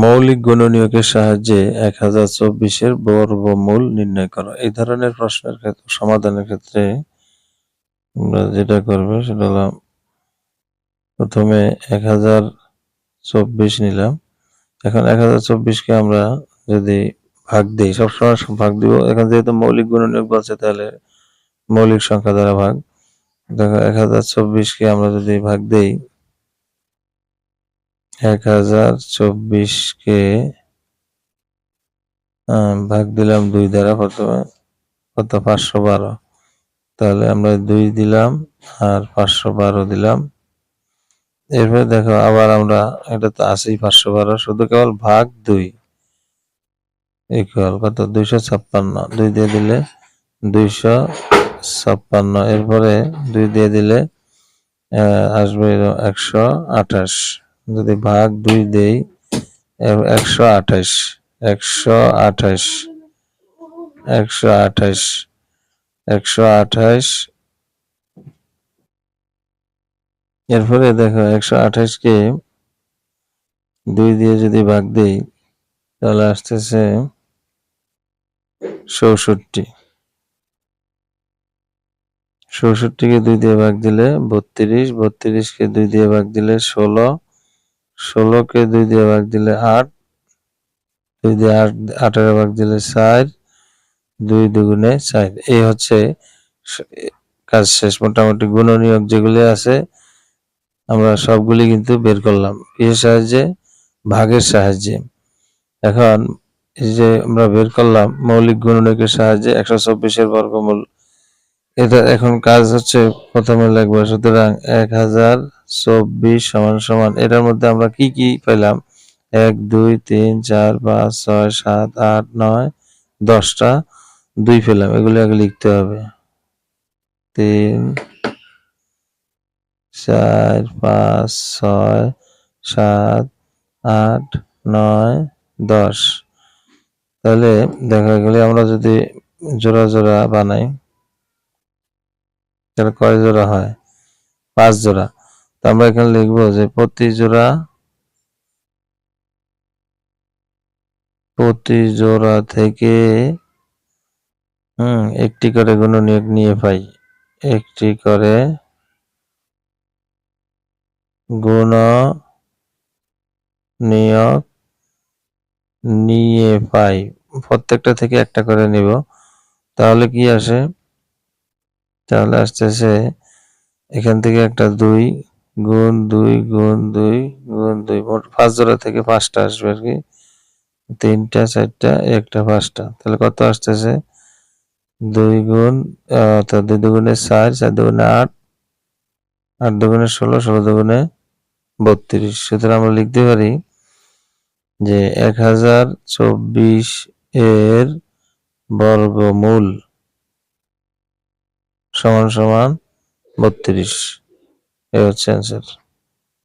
মৌলিক গুণনীয়কের সাহায্যে এক হাজার চব্বিশের বর্গমূল নির্ণয় করো। এই ধরনের প্রশ্নের ক্ষেত্রে, সমাধানের ক্ষেত্রে আমরা যেটা করব, সেটা হলো প্রথমে এক হাজার চব্বিশ নিলাম। এখন এক হাজার চব্বিশকে আমরা যদি ভাগ দিই, সবসময় ভাগ দিব। এখন যেহেতু মৌলিক গুণনীয়ক বলছে, তাহলে মৌলিক সংখ্যা দ্বারা ভাগ। দেখো, এক হাজার চব্বিশকে আমরা যদি ভাগ দেই এক হাজার চব্বিশকে ভাগ দিলাম দুই দ্বারা প্রথমে কত? পাঁচশো বারো। তাহলে আমরা দুই দিলাম আর পাঁচশো বারো দিলাম। এরপরে দেখো, আবার আমরা, এটা তো আছেই পাঁচশো বারো, শুধু কেবল ভাগ দুই। ইকুয়াল কত? দুইশো ছাপ্পান্ন। দুই দিয়ে দিলে দুইশো ছাপ্পান্ন। এরপরে দুই দিয়ে দিলে আসবে একশো আঠাশ। যদি ভাগ দুই দেই একশো আঠাশ একশো আঠাশ একশো আঠাশ একশো আঠাশ। এরপরে দেখো, একশো আঠাশকে দুই দিয়ে যদি ভাগ দেই, তাহলে আসতেছে চৌষট্টি। চৌষট্টিকে দুই দিয়ে ভাগ দিলে বত্রিশ, বত্রিশকে দুই দিয়ে ভাগ দিলে ষোলো ষোলোকে দুই দিয়ে ভাগ দিলে আট, দুই দিয়ে আট আঠারো ভাগ দিলে চার, দুই দুগুণে চার। এই হচ্ছে কাজ শেষ। মোটামুটি গুণনীয়ক যেগুলি আছে, আমরা সবগুলি কিন্তু বের করলাম। এর সাহায্যে, ভাগের সাহায্যে। এখন এই যে আমরা বের করলাম, মৌলিক গুণনীয়কের সাহায্যে একশো চব্বিশের বর্গমূল। এটা এখন কাজ হচ্ছে, প্রথমে লাগবে সুতরাং এক হাজার চব্বিশ সমান সমান, এটার মধ্যে আমরা কি কি পেলাম? এক, দুই, তিন, চার, পাঁচ, ছয়, সাত, আট, নয়, দশটা দুই পেলাম, এগুলি আগে লিখতে হবে। তিন, চার, পাঁচ, ছয়, সাত, আট, নয়, দশ। তাহলে দেখা গেলে আমরা যদি জোড়া জোড়া বানাই, তাহলে কয় জোড়া হয়? পাঁচ জোড়া। আমরা এখানে লিখব যে প্রতি জোড়া প্রতি জোড়া থেকে, হুম, একটি করে গুণনীয়ক নিয়ে পাই। একটি করে গুণ নিয়োগ নিয়ে পাই। প্রত্যেকটা থেকে একটা করে নিব। তাহলে কি আসে? তাহলে আসতেছে এখান থেকে একটা দুই গুণ দুই গুণ দুই গুণ দুই। মোট পাঁচ জোড়া থেকে পাঁচটা আসবে আর কি। তিনটা, চারটা, একটা, পাঁচটা। তাহলে কত আসতেছে? দুই গুণ অর্থাৎ দুই দুগুণে চার চার দুগুণে আট আট দুগুণে ষোলো ষোলো দুগুণে বত্রিশ। সুতরাং আমরা লিখতে পারি যে এক হাজার চব্বিশ এর বর্গমূল সমান সমান বত্রিশ। এ হচ্ছে অ্যান্সার